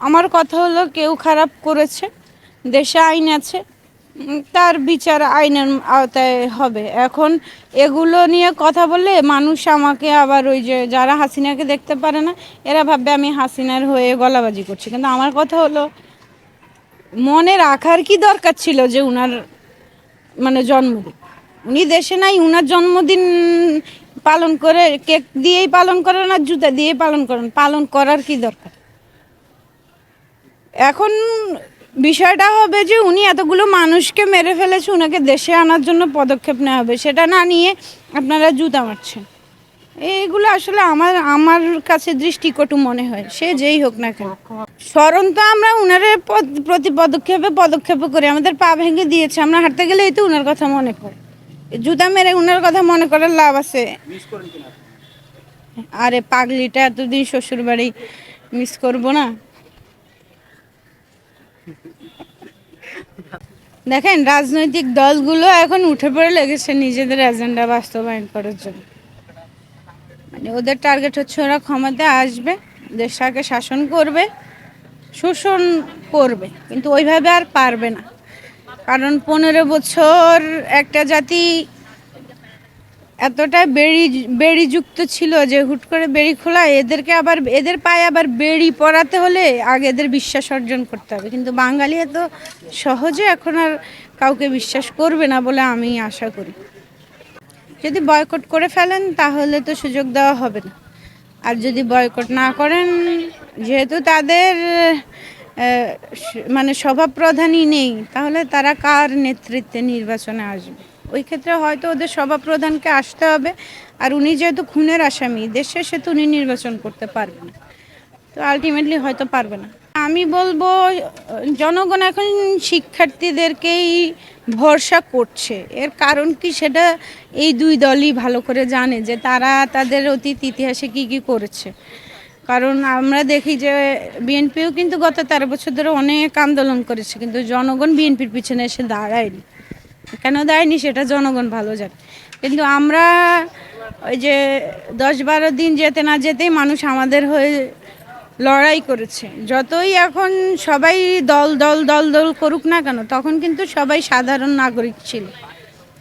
আমার কথা হলো, কেউ খারাপ করেছে, দেশে আইন আছে তার বিচার আইনের আওতায় হবে। এখন এগুলো নিয়ে কথা বললে মানুষ আমাকে আবার ওই যে, যারা হাসিনাকে দেখতে পারে না, এরা ভাববে আমি হাসিনার হয়ে গলাবাজি করছি। কিন্তু আমার কথা হলো, মনে রাখার কি দরকার ছিল যে উনার মানে জন্মদিন? উনি দেশে নাই, উনার জন্মদিন পালন করে, কেক দিয়েই পালন করেন আর জুতা দিয়েই পালন করেন? পালন করার কি দরকার? এখন বিষয়টা হবে যে উনি এতগুলো মানুষকে মেরে ফেলেছে ওনাকে দেশে আনার জন্য পদক্ষেপ নেওয়া হবে, সেটা না নিয়ে আপনারা জুতা মারছেন। এইগুলো আসলে আমার আমার কাছে দৃষ্টিকটু মনে হয়, সে যেই হোক না কেন। স্মরণ তো আমরা উনারে প্রতি পদক্ষেপে পদক্ষেপ করি আমাদের পা ভেঙে দিয়েছে, আমরা হাঁটতে গেলেই তো উনার কথা মনে পড়ে। জুতা মেরে উনার কথা মনে করার লাভ আছে। আরে পাগলিটা এতদিন শ্বশুর বাড়ি মিস করব না। দেখেন, রাজনৈতিক দলগুলো এখন উঠে পড়ে লেগেছে নিজেদের এজেন্ডা বাস্তবায়ন করার জন্য। মানে ওদের টার্গেট হচ্ছে ওরা ক্ষমতায় আসবে দেশটাকে শাসন করবে, শোষণ করবে, কিন্তু ওইভাবে আর পারবে না। কারণ পনেরো বছর একটা জাতি এতটা বেড়ি বেড়িযুক্ত ছিল যে হুট করে বেড়ি খোলা, এদেরকে আবার, এদের পায়ে আবার বেড়ি পরাতে হলে আগে এদের বিশ্বাস অর্জন করতে হবে। কিন্তু বাঙালি এত সহজে এখন আর কাউকে বিশ্বাস করবে না বলে আমি আশা করি। যদি বয়কট করে ফেলেন, তাহলে তো সুযোগ দেওয়া হবে না। আর যদি বয়কট না করেন, যেহেতু তাদের মানে সভাপ্রধানই নেই, তাহলে তারা কার নেতৃত্বে নির্বাচনে আসবে? ওই ক্ষেত্রে হয়তো ওদের সভাপ্রধানকে আসতে হবে। আর উনি যেহেতু খুনের আসামি দেশে সে তো উনি নির্বাচন করতে পারবে না। তো আলটিমেটলি হয়তো পারবে না। আমি বলব, জনগণ এখন শিক্ষার্থীদেরকেই ভরসা করছে। এর কারণ কি সেটা এই দুই দলই ভালো করে জানে যে তারা তাদের অতীত ইতিহাসে কি কি করেছে। কারণ আমরা দেখি যে বিএনপিও কিন্তু গত তেরো বছর ধরে অনেক আন্দোলন করেছে, কিন্তু জনগণ বিএনপির পিছনে এসে দাঁড়ায়নি। কেন দেয়নি সেটা জনগণ ভালো জানে। কিন্তু আমরা ওই যে দশ বারো দিন যেতে না যেতেই মানুষ আমাদের হয়ে লড়াই করেছে। যতই এখন সবাই দল দল দল দল করুক না কেন, তখন কিন্তু সবাই সাধারণ নাগরিক ছিল।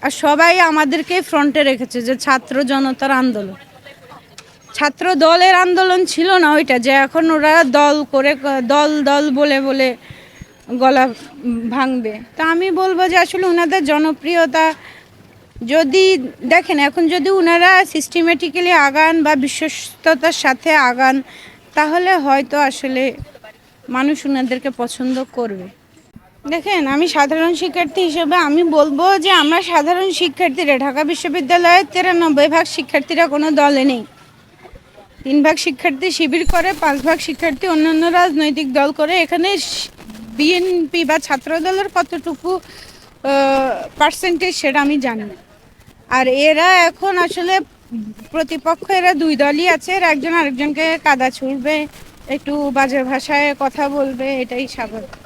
আর সবাই আমাদেরকে ফ্রন্টে রেখেছে যে ছাত্র জনতার আন্দোলন। ছাত্র দলের আন্দোলন ছিল না ওইটা, যে এখন ওরা দল করে, দল দল বলে বলে গলা ভাঙবে। তা আমি বলব যে আসলে ওনাদের জনপ্রিয়তা যদি, দেখেন এখন যদি ওনারা সিস্টেমেটিক্যালি আগান বা বিশ্বস্ততার সাথে আগান, তাহলে হয়তো আসলে মানুষ ওনাদেরকে পছন্দ করবে। দেখেন, আমি সাধারণ শিক্ষার্থী হিসেবে আমি বলব যে আমরা সাধারণ শিক্ষার্থীরা, ঢাকা বিশ্ববিদ্যালয়ের তিরানব্বই ভাগ শিক্ষার্থীরা কোনো দলে নেই। তিন ভাগ শিক্ষার্থী শিবির করে, পাঁচ ভাগ শিক্ষার্থী অন্যান্য রাজনৈতিক দল করে, এখানে বিএনপি বা ছাত্রদলের কতটুকু পার্সেন্টেজ সেটা আমি জানি না। আর এরা এখন আসলে প্রতিপক্ষ, এরা দুই দলই আছে। একজন আরেকজনকে কাদা ছুড়বে, একটু বাজে ভাষায় কথা বলবে, এটাই স্বাভাবিক।